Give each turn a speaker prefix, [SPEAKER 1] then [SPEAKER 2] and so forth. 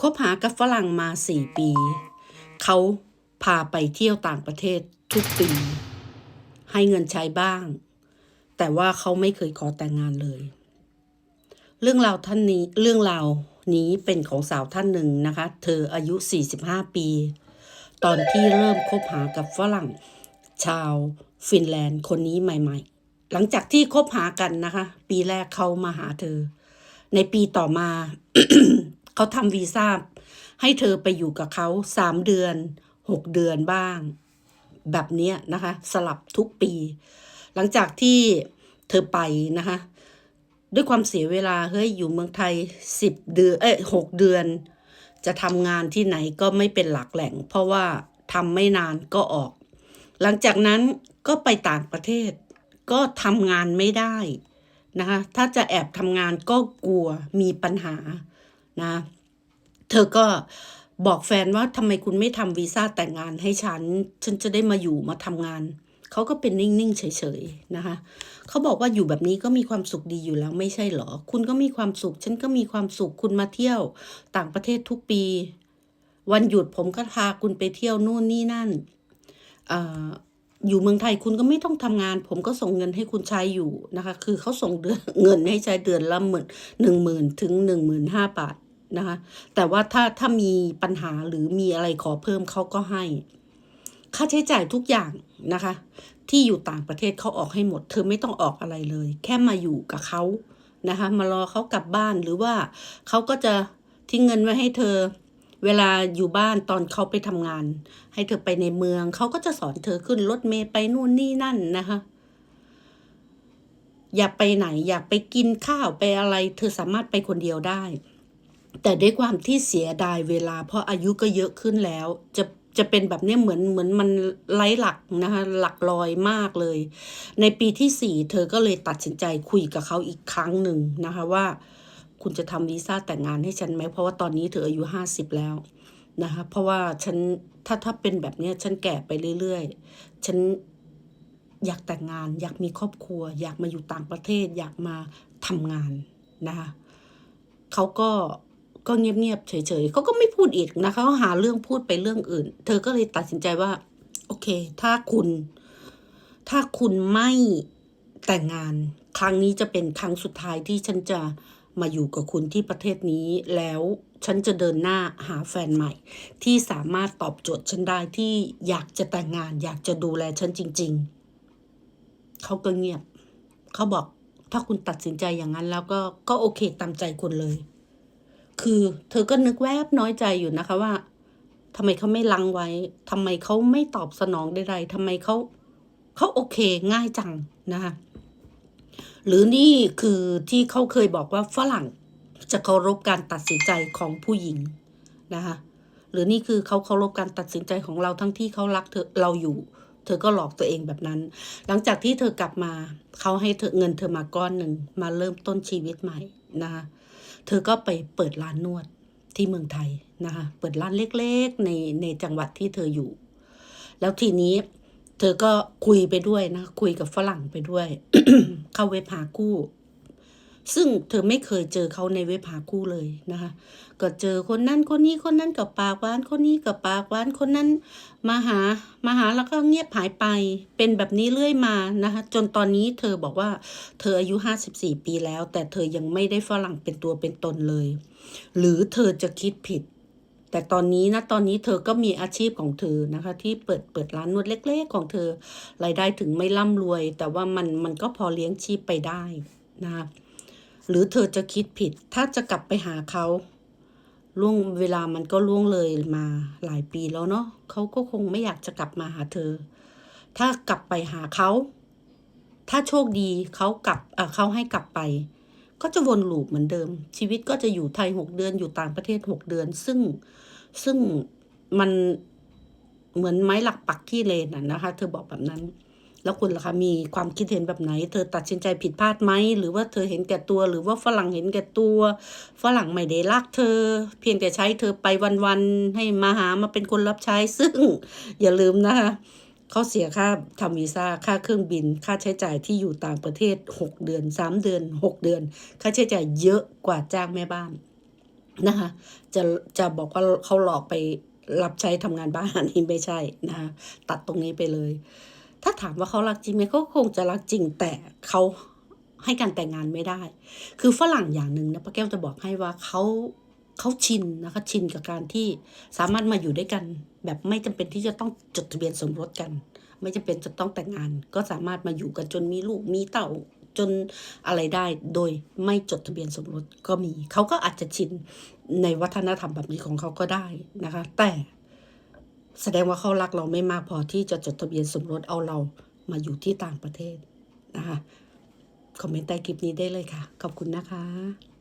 [SPEAKER 1] คบหากับฝรั่งมาสี่ปี เขาพาไปเที่ยวต่างประเทศทุกปี ให้เงินใช้บ้าง แต่ว่าเขาไม่เคยขอแต่งงานเลย เรื่องราวท่านนี้เรื่องราวนี้เป็นของสาวท่านหนึ่งนะคะ เธออายุ 45 ปี ตอนที่เริ่มคบหากับฝรั่งชาวฟินแลนด์คนนี้ใหม่ ๆ หลังจากที่คบหากันนะคะ ปีแรกเขามาหาเธอ ในปีต่อมา เขาทำวีซ่าให้เธอไปอยู่กับเขาสามเดือนหกเดือนบ้าง แบบนี้นะคะ สลับทุกปี หลังจากที่เธอไปนะคะ ด้วยความเสียเวลาเฮ้ยอยู่เมืองไทยสิบเดือนเอ้ยหกเดือน จะทำงานที่ไหนก็ไม่เป็นหลักแหล่ง เพราะว่าทำไม่นานก็ออก หลังจากนั้นก็ไปต่างประเทศ ก็ทำงานไม่ได้นะคะ ถ้าจะแอบทำงานก็กลัวมีปัญหา นะ เธอก็บอกแฟนว่าทำไมคุณไม่ทำวีซ่าแต่งงานให้ฉัน ฉันจะได้มาอยู่มาทำงาน เขาก็เป็นนิ่ง ๆ เฉย ๆ นะคะ เขาบอกว่าอยู่แบบนี้ก็มีความสุขดีอยู่แล้วไม่ใช่เหรอ คุณก็มีความสุข ฉันก็มีความสุข คุณมาเที่ยว ต่างประเทศทุกปี วันหยุดผมก็พาคุณไปเที่ยวนู่นนี่นั่นออยู่เมืองไทยคุณก็ไม่ต้องทำงาน ผมก็ส่งเงินให้คุณใช้อยู่นะคะ คือเขาส่งเดือนเงินให้ใช้เดือนละหมื่นหนึ่งหมื่นถึงหนึ่งหมื่นห้าบาท นะคะ แต่ว่าถ้าถ้ามีปัญหาหรือมีอะไรขอเพิ่มเขาก็ให้ ค่าใช้จ่ายทุกอย่างนะคะ ที่อยู่ต่างประเทศเขาออกให้หมด เธอไม่ต้องออกอะไรเลย แค่มาอยู่กับเขานะคะ มารอเขากลับบ้านหรือว่าเขาก็จะทิ้งเงินไว้ให้เธอ เวลาอยู่บ้านตอนเขาไปทำงาน ให้เธอไปในเมืองเขาก็จะสอนเธอขึ้นรถเมล์ไปนู่นนี่นั่นนะคะอยากไปไหนอยากไปกินข้าวไปอะไร เธอสามารถไปคนเดียวได้ แต่ด้วยความที่เสียดายเวลา เพราะอายุก็เยอะขึ้นแล้ว จะจะเป็นแบบนี้เหมือนเหมือนมันไร้หลักนะคะหลักลอยมากเลย ในปีที่สี่เธอก็เลยตัดสินใจคุยกับเขาอีกครั้งหนึ่งนะคะว่า คุณจะทำวีซ่าแต่งงานให้ฉันไหมเพราะว่าตอนนี้เธออายุห้าสิบแล้วนะคะเพราะว่าฉันถ้าถ้าเป็นแบบนี้ฉันแก่ไปเรื่อยๆ ฉันอยากแต่งงาน อยากมีครอบครัว อยากมาอยู่ต่างประเทศ อยากมาทำงานนะคะเขาก็ ก็เงียบๆเฉยๆเขาก็ไม่พูดอีกนะคะเขาหาเรื่องพูดไปเรื่องอื่น เธอก็เลยตัดสินใจว่า โอเค ถ้าคุณ ถ้าคุณไม่แต่งงาน ครั้งนี้จะเป็นครั้งสุดท้ายที่ฉันจะมาอยู่กับคุณที่ประเทศนี้แล้วฉันจะเดินหน้าหาแฟนใหม่ ที่สามารถตอบโจทย์ฉันได้ที่อยากจะแต่งงาน อยากจะดูแลฉันจริง ๆ เขาก็เงียบ เขาบอกถ้าคุณตัดสินใจอย่างนั้นแล้วก็ก็โอเคตามใจคุณเลย คือเธอก็นึกแวบน้อยใจอยู่นะคะว่าทำไมเขาไม่ลังไว้ ทำไมเขาไม่ตอบสนองใดๆทำไมเขาเขาโอเคง่ายจังนะคะหรือนี่คือที่เขาเคยบอกว่าฝรั่งจะเคารพการตัดสินใจของผู้หญิงนะคะหรือนี่คือเขาเคารพการตัดสินใจของเราทั้งที่เขารักเธอเราอยู่ เธอก็หลอกตัวเองแบบนั้น หลังจากที่เธอกลับมาเขาให้เธอเงินเธอมาก้อนหนึ่งมาเริ่มต้นชีวิตใหม่นะคะ เธอก็ไปเปิดร้านนวดที่เมืองไทยนะคะเปิดร้านเล็กๆในในจังหวัดที่เธออยู่ แล้วทีนี้เธอก็คุยไปด้วยนะ คุยกับฝรั่งไปด้วย เข้าเว็บหาคู่ ซึ่งเธอไม่เคยเจอเขาในเว็บหาคู่เลยนะคะ ก็เจอคนนั้นคนนี้คนนั้นกับปากหวานคนนี้กับปากหวานคนนั้นมาหามาหาแล้วก็เงียบหายไป เป็นแบบนี้เรื่อยมานะคะ จนตอนนี้เธอบอกว่าเธออายุห้าสิบสี่ปีแล้ว แต่เธอยังไม่ได้ฝรั่งเป็นตัวเป็นตนเลย หรือเธอจะคิดผิดแต่ตอนนี้นะตอนนี้เธอก็มีอาชีพของเธอนะคะ ที่เปิดเปิดร้านนวดเล็ก ๆ ของเธอรายได้ถึงไม่ร่ำรวย แต่ว่ามันมันก็พอเลี้ยงชีพไปได้นะคะ หรือเธอจะคิดผิดถ้าจะกลับไปหาเขาล่วงเวลามันก็ล่วงเลยมาหลายปีแล้วเนาะเขาก็คงไม่อยากจะกลับมาหาเธอ ถ้ากลับไปหาเขา ถ้าโชคดีเขากลับเอ่อเขาให้กลับไป ก็จะวนลูปเหมือนเดิม ชีวิตก็จะอยู่ไทยหกเดือนอยู่ต่างประเทศหกเดือน ซึ่งซึ่งมันเหมือนไม้หลักปักที่เลนน่ะนะคะ เธอบอกแบบนั้น แล้วคุณล่ะคะมีความคิดเห็นแบบไหน เธอตัดสินใจผิดพลาดไหมหรือว่าเธอเห็นแก่ตัว หรือว่าฝรั่งเห็นแก่ตัว ฝรั่งไม่ได้รักเธอ เพียงแต่ใช้เธอไปวันๆให้มาหามาเป็นคนรับใช้ซึ่ง อย่าลืมนะคะเขาเสียค่าทำวีซ่าค่าเครื่องบิน ค่าใช้จ่ายที่อยู่ต่างประเทศหกเดือนสามเดือนหกเดือน ค่าใช้จ่ายเยอะกว่าจ้างแม่บ้านนะคะจะจะบอกว่าเขาหลอกไปรับใช้ทำงานบ้านนนี้ไม่ใช่นะคะตัดตรงนี้ไปเลย ถ้าถามว่าเขารักจริงไหมเขาคงจะรักจริงแต่เขาให้การแต่งงานไม่ได้ คือฝรั่งอย่างหนึ่งนะป้าแก้วจะบอกให้ว่าเขาเขาชินนะคะชินกับการที่สามารถมาอยู่ด้วยกัน แบบไม่จำเป็นที่จะต้องจดทะเบียนสมรสกัน ไม่จำเป็นจะต้องแต่งงาน ก็สามารถมาอยู่กันจนมีลูกมีเต่าจนอะไรได้โดยไม่จดทะเบียนสมรสก็มี เขาก็อาจจะชินในวัฒนธรรมแบบนี้ของเขาก็ได้นะคะ แต่ แสดงว่าเขารักเราไม่มากพอที่จะจดทะเบียนสมรสเอาเรามาอยู่ที่ต่างประเทศนะคะ คอมเมนต์ใต้คลิปนี้ได้เลยค่ะ ขอบคุณนะคะ